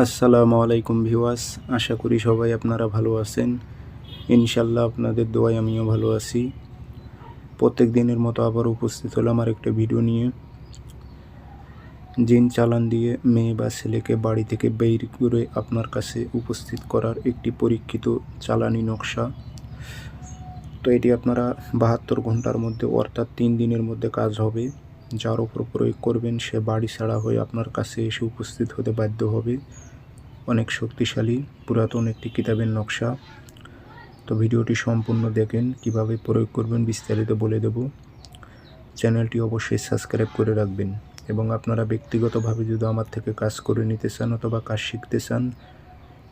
আসসালামু আলাইকুম ভিওয়াস আশা করি সবাই আপনারা ভালো আছেন। ইনশাল্লাহ আপনাদের দোয়ায় আমিও ভালো আছি। প্রত্যেক দিনের মতো আবার উপস্থিত হলাম আর একটা ভিডিও নিয়ে। জিন চালান দিয়ে মেয়ে বা ছেলেকে বাড়ি থেকে বের করে আপনার কাছে উপস্থিত করার একটি পরীক্ষিত চালানি নকশা। তো এটি আপনারা বাহাত্তর ঘণ্টার মধ্যে অর্থাৎ তিন দিনের মধ্যে কাজ হবে। যার উপর প্রয়োগ করবেন সে বাড়ি ছাড়া হয়ে আপনার কাছে এসে উপস্থিত হতে বাধ্য হবে। অনেক শক্তিশালী, পুরাতন একটি কিতাবের নকশা। তো ভিডিওটি সম্পূর্ণ দেখেন, কীভাবে প্রয়োগ করবেন বিস্তারিত বলে দেব। চ্যানেলটি অবশ্যই সাবস্ক্রাইব করে রাখবেন। এবং আপনারা ব্যক্তিগতভাবে যদি আমার থেকে কাজ করে নিতে চান অথবা কাজ শিখতে চান,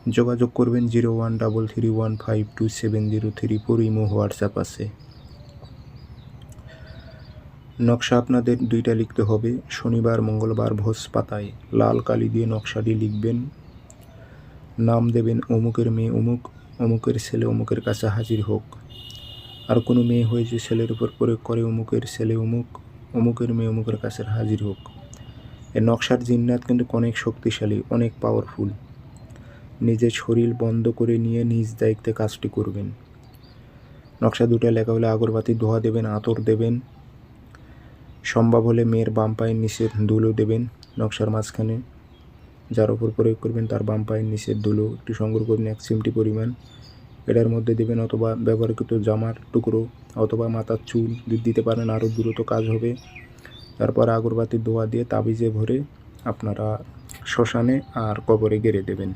যোগাযোগ করবেন zero one double three one five two seven zero three four, Imo, WhatsApp আছে। নকশা আপনাদের দুইটা লিখতে হবে। শনিবার, মঙ্গলবার ভোজ পাতায় লাল কালি দিয়ে নকশাটি লিখবেন। নাম দেবেন অমুকের মেয়ে অমুক, অমুকের ছেলে অমুকের কাছে হাজির হোক। আর কোনো মেয়ে হয়ে যে ছেলের উপর প্রয়োগ করে অমুকের ছেলে অমুক, অমুকের মেয়ে অমুকের কাছে হাজির হোক। এই নকশার জিন্নাত কিন্তু অনেক শক্তিশালী, অনেক পাওয়ারফুল নিজের শরীর বন্ধ করে নিয়ে নিজ দায়িত্বে কাজটি করবেন। নকশা দুটো লেখা হলে আগরবাতি ধোয়া দেবেন, আতর দেবেন সম্ভব হলে মেয়ের বাম পায়ের নিচে ধুলো দেবেন নকশার মাঝখানে। যার উপর প্রয়োগ করবেন তার বাম পায়ের নিচের দুলো। একটু সংগ্রহ করবেন এক চিমটি পরিমাণ। এটার মধ্যে দেবেন অথবা ব্যবহারকৃত জামার টুকরো অথবা মাথার চুল। দিতে পারেন আরও দ্রুত কাজ হবে। তারপর আগরবাতির ধোয়া দিয়ে তাবিজে ভরে আপনারা শ্মশানে আর কবরে গেড়ে দেবেন।